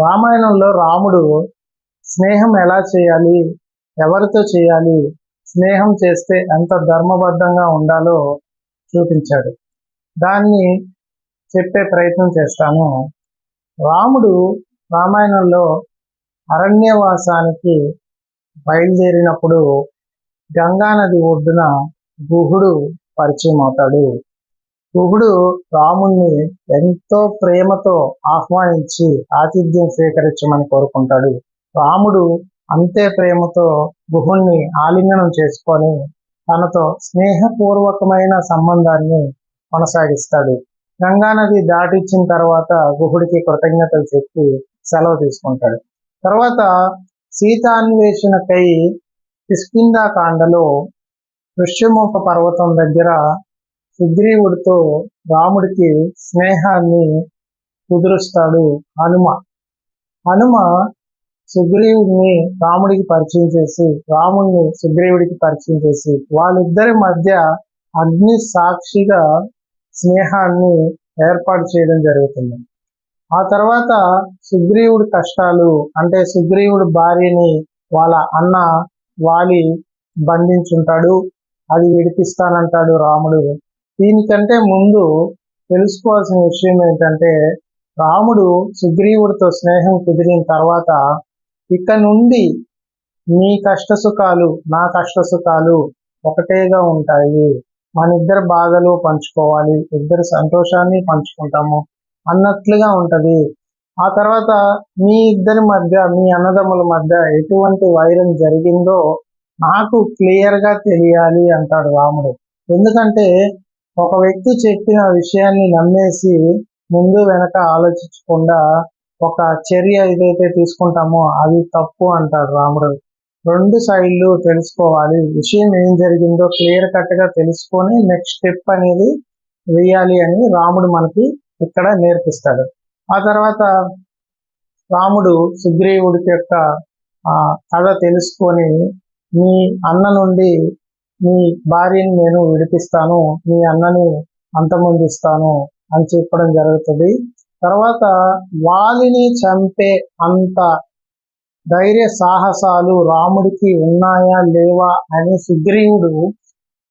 రామాయణంలో రాముడు స్నేహం ఎలా చేయాలి? ఎవరితో చేయాలి? స్నేహం చేస్తే ఎంత ధర్మబద్ధంగా ఉండాలో చూపించాడు. దాన్ని చెప్పే ప్రయత్నం చేస్తాను రాముడు రామాయణంలో అరణ్యవాసానికి బయలుదేరినప్పుడు గంగానది ఒడ్డున గుహుడు పరిచయం అవుతాడు గుహుడు రాముణ్ణి ఎంతో ప్రేమతో ఆహ్వానించి ఆతిథ్యం స్వీకరించమని కోరుకుంటాడు. రాముడు అంతే ప్రేమతో గుహుణ్ణి ఆలింగనం చేసుకొని తనతో స్నేహపూర్వకమైన సంబంధాన్ని కొనసాగిస్తాడు. గంగానది దాటిచ్చిన తర్వాత గుహుడికి కృతజ్ఞతలు చెప్పి సెలవు తీసుకుంటాడు. తర్వాత సీతాన్వేషణకై కిష్కిందాకాండలో ఋష్యముఖ పర్వతం దగ్గర సుగ్రీవుడితో రాముడికి స్నేహాన్ని కుదురుస్తాడు హనుమ. హనుమ సుగ్రీవుడిని రాముడికి పరిచయం చేసి రాముడిని సుగ్రీవుడికి పరిచయం చేసి వాళ్ళిద్దరి మధ్య అగ్ని సాక్షిగా స్నేహాన్ని ఏర్పాటు చేయడం జరుగుతుంది. ఆ తర్వాత సుగ్రీవుడి కష్టాలు అంటే సుగ్రీవుడి భార్యని వాళ్ళ అన్న వాలి బంధించుంటాడు. అది విడిపిస్తానంటాడు రాముడు. దీనికంటే ముందు తెలుసుకోవాల్సిన విషయం ఏంటంటే రాముడు సుగ్రీవుడితో స్నేహం కుదిరిన తర్వాత ఇక నుండి నీ కష్ట సుఖాలు నా కష్ట సుఖాలు ఒకటేగా ఉంటాయి. మన ఇద్దరు బాధలు పంచుకోవాలి ఇద్దరు సంతోషాన్ని పంచుకుంటాము అన్నట్లుగా ఉంటది. ఆ తర్వాత మీ ఇద్దరి మధ్య మీ అన్నదమ్ముల మధ్య ఎటువంటి వైరం జరిగిందో నాకు క్లియర్గా తెలియాలి అంటాడు రాముడు. ఎందుకంటే ఒక వ్యక్తి చెప్పిన విషయాన్ని నమ్మేసి ముందు వెనక ఆలోచించకుండా ఒక చర్య ఏదైతే తీసుకుంటామో అది తప్పు అంటాడు రాముడు. రెండు సైడ్లు తెలుసుకోవాలి. విషయం ఏం జరిగిందో క్లియర్ కట్గా తెలుసుకొని నెక్స్ట్ స్టెప్ అనేది వేయాలి అని రాముడు మనకి ఇక్కడ నేర్పిస్తాడు. ఆ తర్వాత రాముడు సుగ్రీవుడికి యొక్క కథ తెలుసుకొని మీ అన్న నుండి మీ భార్యని నేను విడిపిస్తాను మీ అన్నని అంతమొందిస్తాను అని చెప్పడం జరుగుతుంది. తర్వాత వాలిని చంపే అంత ధైర్య సాహసాలు రాముడికి ఉన్నాయా లేవా అని సుగ్రీవుడు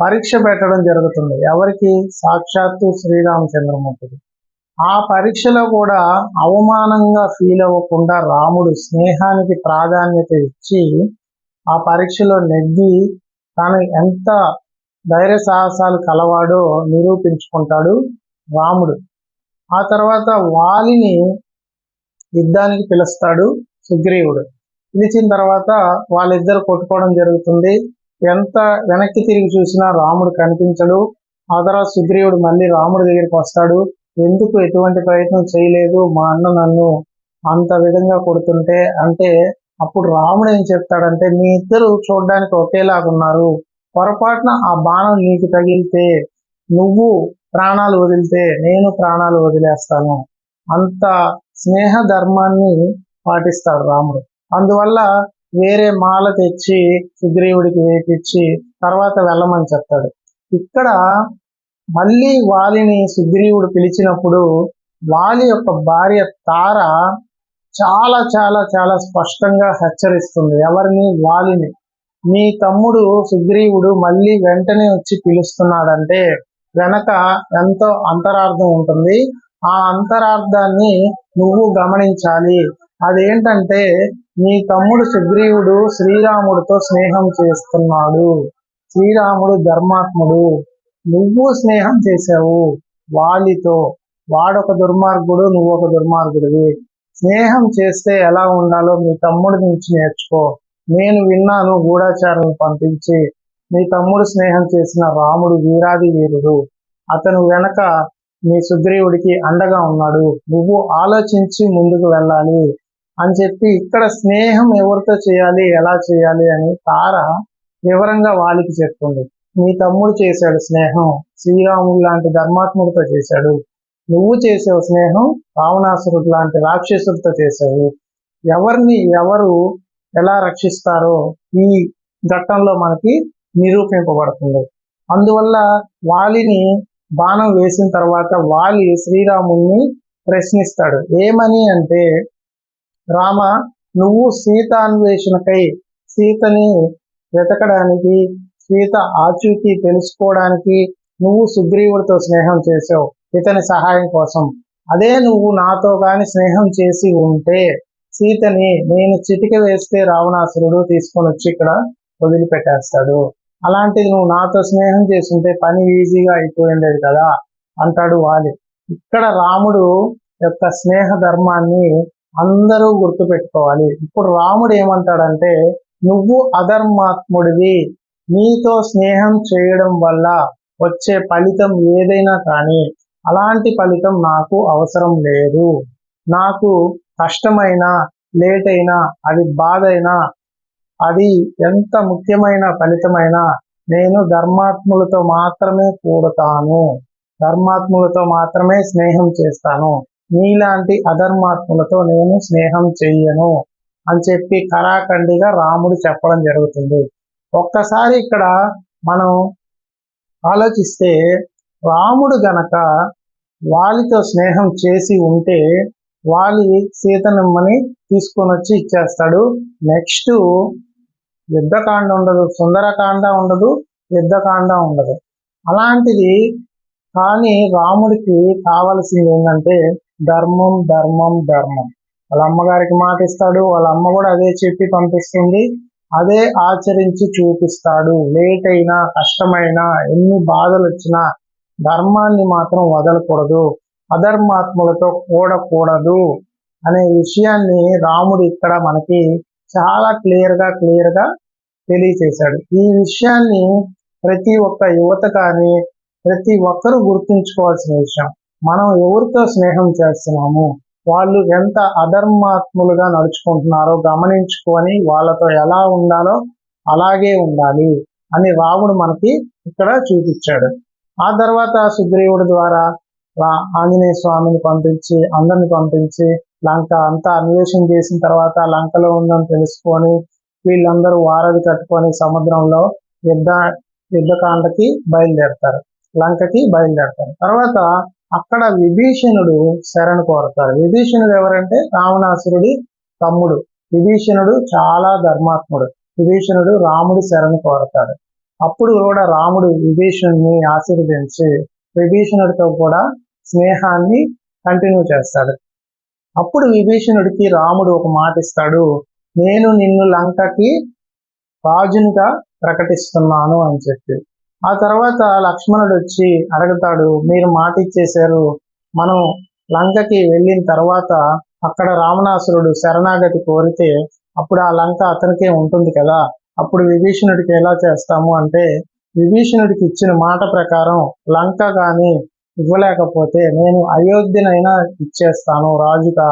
పరీక్ష పెట్టడం జరుగుతుంది. ఎవరికి? సాక్షాత్తు శ్రీరామచంద్రమూర్తికి. ఆ పరీక్షలో కూడా అవమానంగా ఫీల్ అవ్వకుండా రాముడు స్నేహానికి ప్రాధాన్యత ఇచ్చి ఆ పరీక్షలో నెగ్గి తాను ఎంత ధైర్య సాహసాలు కలవాడో నిరూపించుకుంటాడు రాముడు. ఆ తర్వాత వాలిని యుద్ధానికి పిలుస్తాడు సుగ్రీవుడు. పిలిచిన తర్వాత వాళ్ళిద్దరు కొట్టుకోవడం జరుగుతుంది. ఎంత వెనక్కి తిరిగి చూసినా రాముడు కనిపించడు. ఆ తర్వాత సుగ్రీవుడు మళ్ళీ రాముడి దగ్గరికి వస్తాడు. ఎందుకు ఎటువంటి ప్రయత్నం చేయలేదు? మా అన్న నన్ను అంత విధంగా కొడుతుంటే అంటే అప్పుడు రాముడు ఏం చెప్తాడంటే మీ ఇద్దరు చూడడానికి ఒకేలాగా ఉన్నారు. పొరపాటున ఆ బాణం నీకు తగిలితే నువ్వు ప్రాణాలు వదిలితే నేను ప్రాణాలు వదిలేస్తాను. అంత స్నేహ ధర్మాన్ని పాటిస్తాడు రాముడు. అందువల్ల వేరే మాల తెచ్చి సుగ్రీవుడికి వేపించి తర్వాత వెళ్ళమని చెప్తాడు. ఇక్కడ మళ్ళీ వాలిని సుగ్రీవుడు పిలిచినప్పుడు వాలి యొక్క భార్య తార చాలా చాలా చాలా స్పష్టంగా హెచ్చరిస్తుంది. ఎవరిని? వాలిని. మీ తమ్ముడు సుగ్రీవుడు మళ్ళీ వెంటనే వచ్చి పిలుస్తున్నాడంటే వెనక ఎంతో అంతరార్థం ఉంటుంది. ఆ అంతరార్థాన్ని నువ్వు గమనించాలి. అదేంటంటే నీ తమ్ముడు సుగ్రీవుడు శ్రీరాముడితో స్నేహం చేస్తున్నాడు. శ్రీరాముడు ధర్మాత్ముడు. నువ్వు స్నేహం చేసావు వాలితో. వాడొక దుర్మార్గుడు నువ్వు ఒక దుర్మార్గుడివి. స్నేహం చేస్తే ఎలా ఉండాలో మీ తమ్ముడి నుంచి నేర్చుకో. నేను విన్నాను గూఢాచారం పంపించి మీ తమ్ముడు స్నేహం చేసిన రాముడు వీరాది వీరుడు. అతను వెనక మీ సుగ్రీవుడికి అండగా ఉన్నాడు. నువ్వు ఆలోచించి ముందుకు వెళ్ళాలి. అని చెప్పి ఇక్కడ స్నేహం ఎవరితో చేయాలి ఎలా చేయాలి అని తార వివరంగా వాళ్ళకి చెప్తుంది. మీ తమ్ముడు చేశాడు స్నేహం. శ్రీరాముడు లాంటి ధర్మాత్ముడితో చేశాడు. నువ్వు చేసావు స్నేహం రావణాసురుడు లాంటి రాక్షసుడితో చేసావు ఎవరిని ఎవరు ఎలా రక్షిస్తారో ఈ ఘట్టంలో మనకి నిరూపింపబడుతుంది. అందువల్ల వాలిని బాణం వేసిన తర్వాత వాలి శ్రీరాముణ్ణి ప్రశ్నిస్తాడు. ఏమని అంటే రామ నువ్వు సీత అన్వేషణకై సీతని వెతకడానికి సీత ఆచూకీ తెలుసుకోవడానికి నువ్వు సుగ్రీవుడితో స్నేహం చేసావు ఇతని సహాయం కోసం. అదే నువ్వు నాతో కాని స్నేహం చేసి ఉంటే సీతని నేను చిటిక వేస్తే రావణాసురుడు తీసుకొని వచ్చి ఇక్కడ వదిలిపెట్టేస్తాడు. అలాంటిది నువ్వు నాతో స్నేహం చేస్తుంటే పని ఈజీగా అయిపోయిండేది కదా అంటాడు వాలి. ఇక్కడ రాముడు యొక్క స్నేహ ధర్మాన్ని అందరూ గుర్తుపెట్టుకోవాలి. ఇప్పుడు రాముడు ఏమంటాడంటే నువ్వు అధర్మాత్ముడివి. నీతో స్నేహం చేయడం వల్ల వచ్చే ఫలితం ఏదైనా కానీ అలాంటి ఫలితం నాకు అవసరం లేదు. నాకు కష్టమైన లేట్ అయినా అది బాధ అయినా అది ఎంత ముఖ్యమైన ఫలితమైనా నేను ధర్మాత్ములతో మాత్రమే కూడతాను. ధర్మాత్ములతో మాత్రమే స్నేహం చేస్తాను. నీలాంటి అధర్మాత్ములతో నేను స్నేహం చెయ్యను అని చెప్పి కరాఖండిగా రాముడు చెప్పడం జరుగుతుంది. ఒక్కసారి ఇక్కడ మనం ఆలోచిస్తే రాముడు గనక వాలితో స్నేహం చేసి ఉంటే వాలి సీతనమ్మని తీసుకొని వచ్చి ఇచ్చేస్తాడు. నెక్స్ట్ యుద్ధకాండ ఉండదు సుందరకాండ ఉండదు యుద్ధకాండ ఉండదు. అలాంటిది కానీ రాముడికి కావలసింది ఏంటంటే ధర్మం ధర్మం ధర్మం. వాళ్ళ అమ్మగారికి మాట ఇస్తాడు వాళ్ళ అమ్మ కూడా అదే చెప్పి పంపిస్తుంది అదే ఆచరించి చూపిస్తాడు. లేట్ అయినా కష్టమైనా ఎన్ని బాధలు వచ్చినా ధర్మాన్ని మాత్రం వదలకూడదు అధర్మాత్ములతో కూడకూడదు అనే విషయాన్ని రాముడు ఇక్కడ మనకి చాలా క్లియర్గా క్లియర్గా తెలియచేశాడు. ఈ విషయాన్ని ప్రతి ఒక్క యువత కానీ ప్రతి ఒక్కరూ గుర్తుంచుకోవాల్సిన విషయం. మనం ఎవరితో స్నేహం చేస్తున్నాము? వాళ్ళు ఎంత అధర్మాత్ములుగా నడుచుకుంటున్నారో గమనించుకొని వాళ్ళతో ఎలా ఉండాలో అలాగే ఉండాలి అని రాముడు మనకి ఇక్కడ చూపించాడు. ఆ తర్వాత సుగ్రీవుడి ద్వారా ఆంజనేయ స్వామిని పంపించి అందరిని పంపించి లంక అంతా అన్వేషణ చేసిన తర్వాత లంకలో ఉందని తెలుసుకొని వీళ్ళందరూ వారధి కట్టుకొని సముద్రంలో యుద్ధ యుద్ధకాండకి బయలుదేరతారు. లంకకి బయలుదేరతారు. తర్వాత అక్కడ విభీషణుడు శరణు కోరతారు. విభీషణుడు ఎవరంటే రావణాసురుడి తమ్ముడు. విభీషణుడు చాలా ధర్మాత్ముడు. విభీషణుడు రాముడి శరణు కోరతాడు. అప్పుడు కూడా రాముడు విభీషణుడిని ఆశీర్వదించి విభీషణుడితో కూడా స్నేహాన్ని కంటిన్యూ చేస్తాడు. అప్పుడు విభీషణుడికి రాముడు ఒక మాట ఇస్తాడు నేను నిన్ను లంకకి రాజునిగా ప్రకటిస్తున్నాను అని చెప్పి. ఆ తర్వాత లక్ష్మణుడు వచ్చి అడుగుతాడు మీరు మాట ఇచ్చేశారు మనం లంకకి వెళ్ళిన తర్వాత అక్కడ రావణాసురుడు శరణాగతి కోరితే అప్పుడు ఆ లంక అతనికే ఉంటుంది కదా అప్పుడు విభీషణుడికి ఎలా చేస్తాము అంటే విభీషణుడికి ఇచ్చిన మాట ప్రకారం లంక కానీ ఇవ్వలేకపోతే నేను అయోధ్యనైనా ఇచ్చేస్తాను రాజుగా.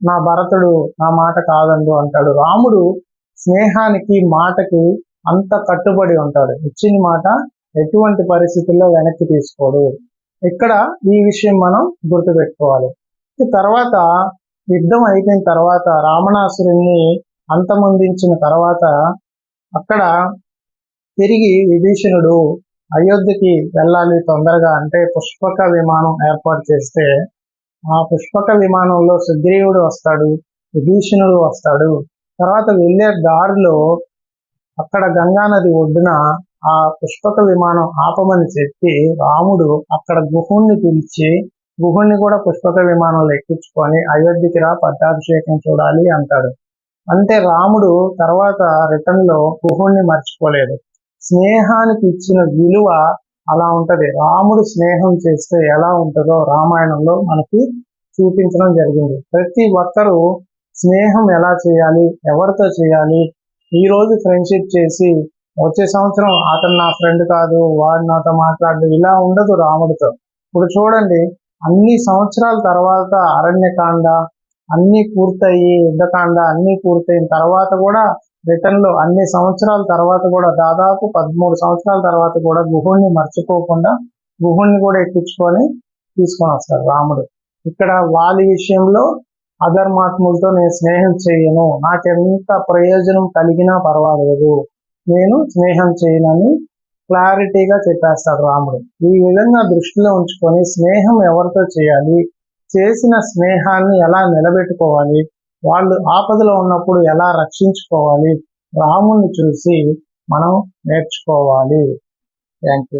నా భరతుడు నా మాట కాదండు అంటాడు. రాముడు స్నేహానికి మాటకి అంత కట్టుబడి ఉంటాడు. ఇచ్చిన మాట ఎటువంటి పరిస్థితుల్లో వెనక్కి తీసుకోడు. ఇక్కడ ఈ విషయం మనం గుర్తుపెట్టుకోవాలి. తర్వాత యుద్ధం అయిపోయిన తర్వాత రావణాసురుణ్ణి అంతమొందించిన తర్వాత అక్కడ తిరిగి విభీషణుడు అయోధ్యకి వెళ్ళాలి తొందరగా అంటే పుష్పక విమానం ఏర్పాటు చేస్తే ఆ పుష్పక విమానంలో సుగ్రీవుడు వస్తాడు విభీషణుడు వస్తాడు. తర్వాత వెళ్ళే దారిలో అక్కడ గంగా నది ఒడ్డున ఆ పుష్పక విమానం ఆపమని చెప్పి రాముడు అక్కడ గుహుణ్ణి పిలిచి గుహుణ్ణి కూడా పుష్పక విమానంలో ఎక్కించుకొని అయోధ్యకి రా పట్టాభిషేకం చూడాలి అంటాడు. అంటే రాముడు తర్వాత రిటర్న్లో గుహుణ్ణి మర్చిపోలేదు. స్నేహానికి ఇచ్చిన విలువ అలా ఉంటది. రాముడు స్నేహం చేస్తే ఎలా ఉంటుందో రామాయణంలో మనకి చూపించడం జరిగింది. ప్రతి ఒక్కరూ స్నేహం ఎలా చేయాలి ఎవరితో చేయాలి ఈ రోజు ఫ్రెండ్షిప్ చేసి వచ్చే సంవత్సరం అతను నా ఫ్రెండ్ కాదు వాడు నాతో మాట్లాడు ఇలా ఉండదు రాముడితో. ఇప్పుడు చూడండి అన్ని సంవత్సరాల తర్వాత అరణ్యకాండ అన్ని పూర్తయి యుద్ధకాండ అన్ని పూర్తయిన తర్వాత కూడా రిటర్న్లో అన్ని సంవత్సరాల తర్వాత కూడా దాదాపు పదమూడు సంవత్సరాల తర్వాత కూడా గుహుణ్ణి మర్చిపోకుండా గుహుణ్ణి కూడా ఎక్కించుకొని తీసుకొని వస్తారు రాముడు. ఇక్కడ వాలి విషయంలో అధర్మాత్ములతో నేను స్నేహం చేయను. నాకెంత ప్రయోజనం కలిగినా పర్వాలేదు. నేను స్నేహం చేయనని క్లారిటీగా చెప్పేస్తాడు రాముడు. ఈ విధంగా దృష్టిలో ఉంచుకొని స్నేహం ఎవరితో చేయాలి? చేసిన స్నేహాన్ని ఎలా నిలబెట్టుకోవాలి? వాళ్ళు ఆపదలో ఉన్నప్పుడు ఎలా రక్షించుకోవాలి? రాముణ్ణి చూసి మనం నేర్చుకోవాలి. Thank you